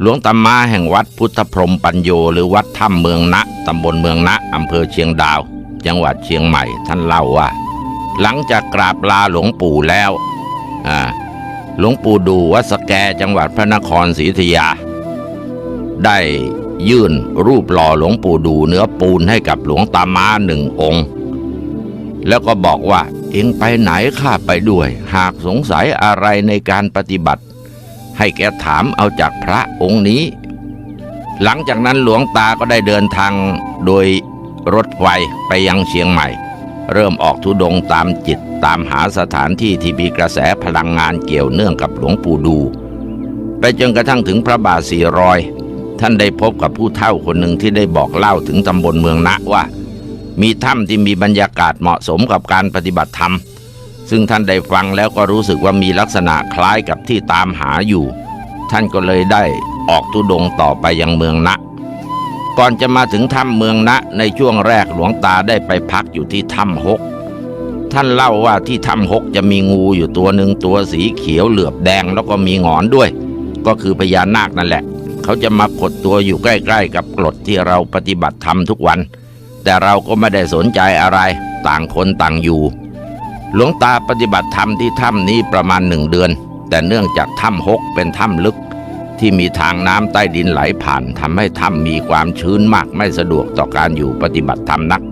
หลวงตามาแห่งวัดพุทธพรมปัญโยหรือวัดถ้ำเมืองนะตำบลเมืองนะอำเภอเชียงดาว จังหวัดเชียงใหม่ท่านเล่าว่า หลังจากกราบลาหลวงปู่แล้วอ่าหลวงปู่ดูวัดสแกจังหวัดพระนครศรีอยุธยา ได้ยื่นรูปหล่อหลวงปู่ดูเนื้อปูนให้กับหลวงตามาหนึ่งองค์ แล้วก็บอกว่าเองไปไหนข้าไปด้วย หากสงสัยอะไรในการปฏิบัติ ให้แกถามเอาจากพระองค์นี้ หลังจากนั้นหลวงตาก็ได้เดินทางโดยรถไฟไปยังเชียงใหม่ เริ่มออกทุดงตามจิตตามหาสถานที่ที่มีกระแสพลังงานเกี่ยวเนื่องกับหลวงปู่ดู ไปจนกระทั่งถึงพระบาทสี่รอยท่านได้พบกับผู้เฒ่าคนหนึ่งที่ได้บอกเล่าถึงตำบลเมืองนะว่า มีถ้ำที่มีบรรยากาศเหมาะสมกับการปฏิบัติธรรม ซึ่งท่านได้ฟังแล้วก็รู้สึกว่ามีลักษณะคล้ายกับที่ตามหาอยู่ ท่านก็เลยได้ออกทุดงต่อไปยังเมืองนะ ก่อนจะมาถึงถ้ำเมืองนะในช่วงแรกหลวงตาได้ไปพักอยู่ที่ถ้ำหก ท่านเล่าว่าที่ถ้ำหกจะมีงูอยู่ตัวหนึ่งตัวสีเขียวเหลือบแดงแล้วก็มีหงอนด้วย ก็คือพญานาคนั่นแหละ เขาจะมาขดตัวอยู่ใกล้ๆ กับกรดที่เราปฏิบัติธรรมทุกวัน แต่เราก็ไม่ได้สนใจอะไร ต่างคนต่างอยู่ หลวงตาปฏิบัติธรรมที่ถ้ำนี้ประมาณหนึ่งเดือน แต่เนื่องจากถ้ำหกเป็นถ้ำลึก ที่มีทางน้ำใต้ดินไหลผ่านทำให้ถ้ำมีความชื้นมากไม่สะดวกต่อการอยู่ปฏิบัติธรรมนัก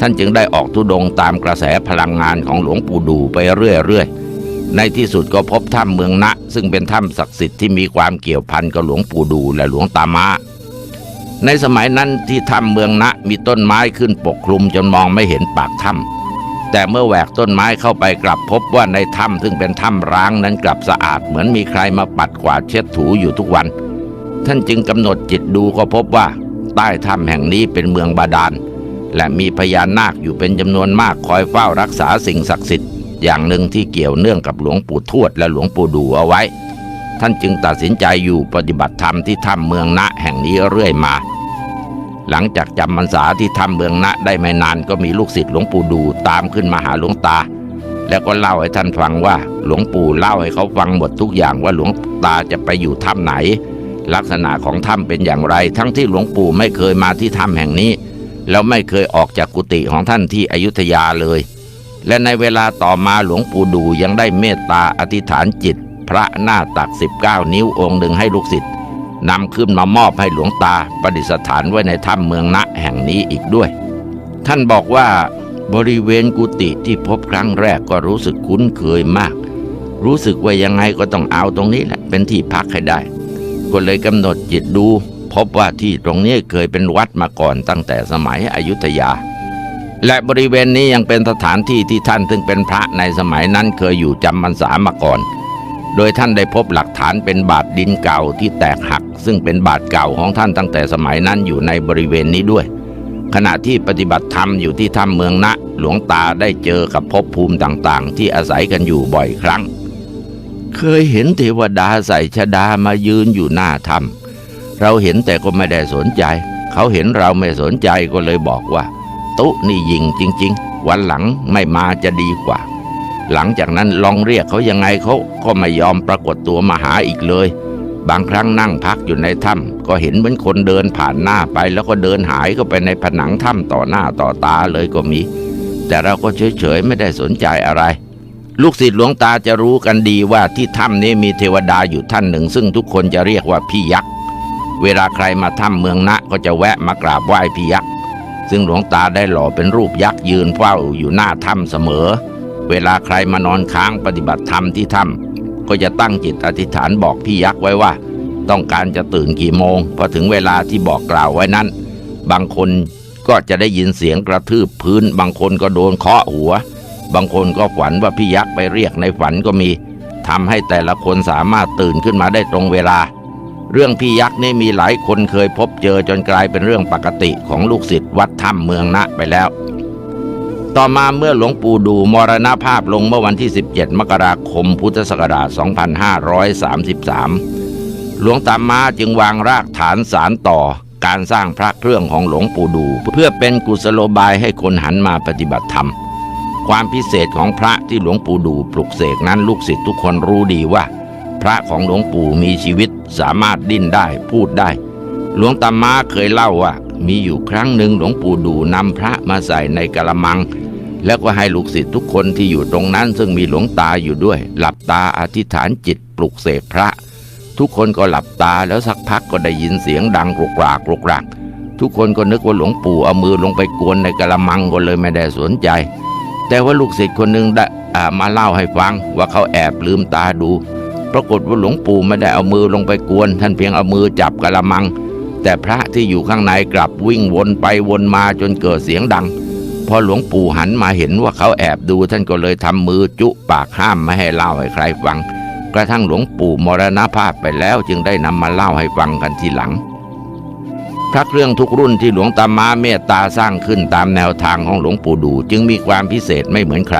ท่านจึงได้ออกทุดงตามกระแสพลังงานของหลวงปู่ดูไปเรื่อยๆ ในที่สุดก็พบถ้ำเมืองนะ ซึ่งเป็นถ้ำศักดิ์สิทธิ์ที่มีความเกี่ยวพันกับหลวงปู่ดูและหลวงตามาในสมัยนั้นที่ถ้ำเมืองนะมีต้นไม้ขึ้นปกคลุมจนมองไม่เห็นปากถ้ำ แต่เมื่อแหวกต้นไม้เข้าไปกลับพบว่าในถ้ำซึ่งเป็นถ้ำร้างนั้นกลับสะอาดเหมือนมีใครมาปัดกวาดเช็ดถูอยู่ทุกวัน ท่านจึงกำหนดจิตดูก็พบว่า ใต้ถ้ำแห่งนี้เป็นเมืองบาดาล และมีพญานาคอยู่เป็นจำนวนมากคอยเฝ้ารักษาสิ่งศักดิ์สิทธิ์อย่างหนึ่งที่เกี่ยวเนื่องกับหลวงปู่ทวดและหลวงปู่ดูเอาไว้ ท่านจึงตัดสินใจอยู่ปฏิบัติธรรมที่ถ้ำเมืองณแห่งนี้เรื่อยมา หลังจากจำพรรษาที่ถ้ำเมืองณได้ไม่นานก็มีลูกศิษย์หลวงปู่ดูตามขึ้นมาหาหลวงตา แล้วก็เล่าให้ท่านฟังว่าหลวงปู่เล่าให้เขาฟังหมดทุกอย่างว่าหลวงตาจะไปอยู่ถ้ำไหน ลักษณะของถ้ำเป็นอย่างไร ทั้งที่หลวงปู่ไม่เคยมาที่ถ้ำแห่งนี้ แล้วไม่เคยออกจากกุฏิของท่านที่อยุธยาเลย และในเวลาต่อมาหลวงปู่ดูยังได้เมตตาอธิษฐานจิต พระหน้าตัก 19 นิ้วองค์หนึ่งให้ลูกศิษย์ นำขึ้นมามอบให้หลวงตาประดิษฐานไว้ในถ้ำเมืองณแห่งนี้อีกด้วย ท่านบอกว่าบริเวณกุฏิที่พบครั้งแรกก็รู้สึกคุ้นเคยมาก รู้สึกว่ายังไงก็ต้องเอาตรงนี้แหละเป็นที่พักให้ได้ ก็เลยกำหนดจิตดู พบว่าที่ตรงนี้เคยเป็นวัดมาก่อนตั้งแต่สมัยอยุธยา และบริเวณนี้ยังเป็นสถานที่ที่ท่านซึ่งเป็นพระในสมัยนั้นเคยอยู่จำพรรษามาก่อน โดยท่านได้พบหลักฐานเป็นบาทดินเก่าที่แตกหัก ซึ่งเป็นบาทเก่าของท่านตั้งแต่สมัยนั้นอยู่ในบริเวณนี้ด้วย ขณะที่ปฏิบัติธรรมอยู่ที่ถ้ำเมืองนะ หลวงตาได้เจอกับภพภูมิต่างๆ ที่อาศัยกันอยู่บ่อยครั้ง เคยเห็นเทวดาใส่ชดามายืนอยู่หน้าถ้ำเราเห็นแต่ก็ไม่ได้สนใจ เขาเห็นเราไม่สนใจก็เลยบอกว่า ตุนี่ยิงจริง ๆ วันหลังไม่มาจะดีกว่า หลังจากนั้นลองเรียกเขายังไงเขาก็ไม่ยอมปรากฏตัวมาหาอีกเลย บางครั้งนั่งพักอยู่ในถ้ำก็เห็นเหมือนคนเดินผ่านหน้าไป แล้วก็เดินหายเข้าไปในผนังถ้ำต่อหน้าต่อตาเลยก็มี แต่เราก็เฉยๆไม่ได้สนใจอะไร ลูกศิษย์หลวงตาจะรู้กันดีว่าที่ถ้ำนี้มีเทวดาอยู่ท่านหนึ่ง ซึ่งทุกคนจะเรียกว่าพี่ยักษ์เวลาใครมาถ้ำเมืองนะก็จะแวะมากราบไหว้พี่ยักษ์ซึ่งหลวงตาได้หล่อเป็นรูปยักษ์ยืนเฝ้าอยู่หน้าถ้ำเสมอ เวลาใครมานอนค้างปฏิบัติธรรมที่ถ้ำก็จะตั้งจิตอธิษฐานบอกพี่ยักษ์ไว้ว่า ต้องการจะตื่นกี่โมงพอถึงเวลาที่บอกกล่าวไว้นั้น บางคนก็จะได้ยินเสียงกระทืบพื้น บางคนก็โดนเคาะหัว บางคนก็ฝันว่าพี่ยักษ์ไปเรียกในฝันก็มีทำให้แต่ละคนสามารถตื่นขึ้นมาได้ตรงเวลา เรื่องพี่ยักษ์นี่มีหลายคนเคยพบเจอจนกลายเป็นเรื่องปกติของลูกศิษย์วัดถ้ำเมืองนะไปแล้ว ต่อมาเมื่อหลวงปู่ดูมรณภาพลงเมื่อวันที่ 17 มกราคม พุทธศักราช 2533 หลวงตามาจึงวางรากฐานสารต่อการสร้างพระเครื่องของหลวงปู่ดู เพื่อเป็นกุศโลบายให้คนหันมาปฏิบัติธรรม ความพิเศษของพระที่หลวงปู่ดูปลุกเสกนั้นลูกศิษย์ทุกคนรู้ดีว่า พระของหลวงปู่มีชีวิตสามารถดิ้นได้พูดได้ หลวงตามาเคยเล่าว่า มีอยู่ครั้งหนึ่งหลวงปู่ดูนำพระมาใส่ในกระมัง แล้วก็ให้ลูกศิษย์ทุกคนที่อยู่ตรงนั้น ซึ่งมีหลวงตาอยู่ด้วย หลับตาอธิษฐานจิตปลุกเสกพระ ทุกคนก็หลับตาแล้วสักพักก็ได้ยินเสียงดังกรกรากกรกรากทุกคนก็นึกว่าหลวงปู่เอามือลงไปกวนในกระมังก็เลยไม่ได้สนใจ แต่ว่าลูกศิษย์คนหนึ่งได้มาเล่าให้ฟังว่าเขาแอบลืมตาดู ปรากฏว่าหลวงปู่ไม่ได้เอามือลงไปกวน ท่านเพียงเอามือจับกระมัง แต่พระที่อยู่ข้างในกลับวิ่งวนไปวนมาจนเกิดเสียงดัง พอหลวงปู่หันมาเห็นว่าเขาแอบดูท่านก็เลยทำมือจุปากห้ามไม่ให้เล่าให้ใครฟัง กระทั่งหลวงปู่มรณภาพไปแล้วจึงได้นำมาเล่าให้ฟังกันทีหลังพระเครื่องทุกรุ่นที่หลวงตามาเมตตาสร้างขึ้นตามแนวทางของหลวงปู่ดู จึงมีความพิเศษไม่เหมือนใคร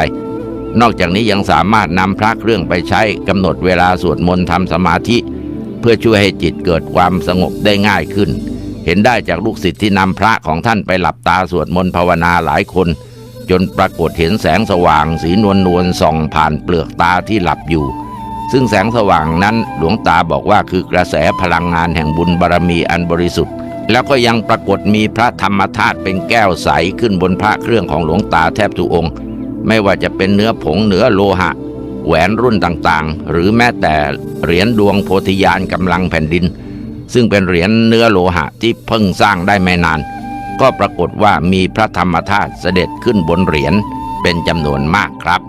นอกจากนี้ยังสามารถนำพระเครื่องไปใช้กำหนดเวลาสวดมนต์ทำสมาธิ เพื่อช่วยให้จิตเกิดความสงบได้ง่ายขึ้น เห็นได้จากลูกศิษย์ที่นำพระของท่านไปหลับตาสวดมนต์ภาวนาหลายคน จนปรากฏเห็นแสงสว่างสีนวลนวลส่องผ่านเปลือกตาที่หลับอยู่ ซึ่งแสงสว่างนั้นหลวงตาบอกว่าคือกระแสพลังงานแห่งบุญบารมีอันบริสุทธิ์ แล้วก็ยังปรากฏมีพระธรรมธาตุเป็นแก้วใสขึ้นบนพระเครื่องของหลวงตาแทบทุกองค์ ไม่ว่าจะเป็นเนื้อผงเนื้อโลหะ แหวนรุ่นต่างๆ หรือแม้แต่เหรียญดวงโพธิญาณกำลังแผ่นดิน ซึ่งเป็นเหรียญเนื้อโลหะที่เพิ่งสร้างได้ไม่นาน ก็ปรากฏว่ามีพระธรรมธาตุเสด็จขึ้นบนเหรียญเป็นจำนวนมากครับ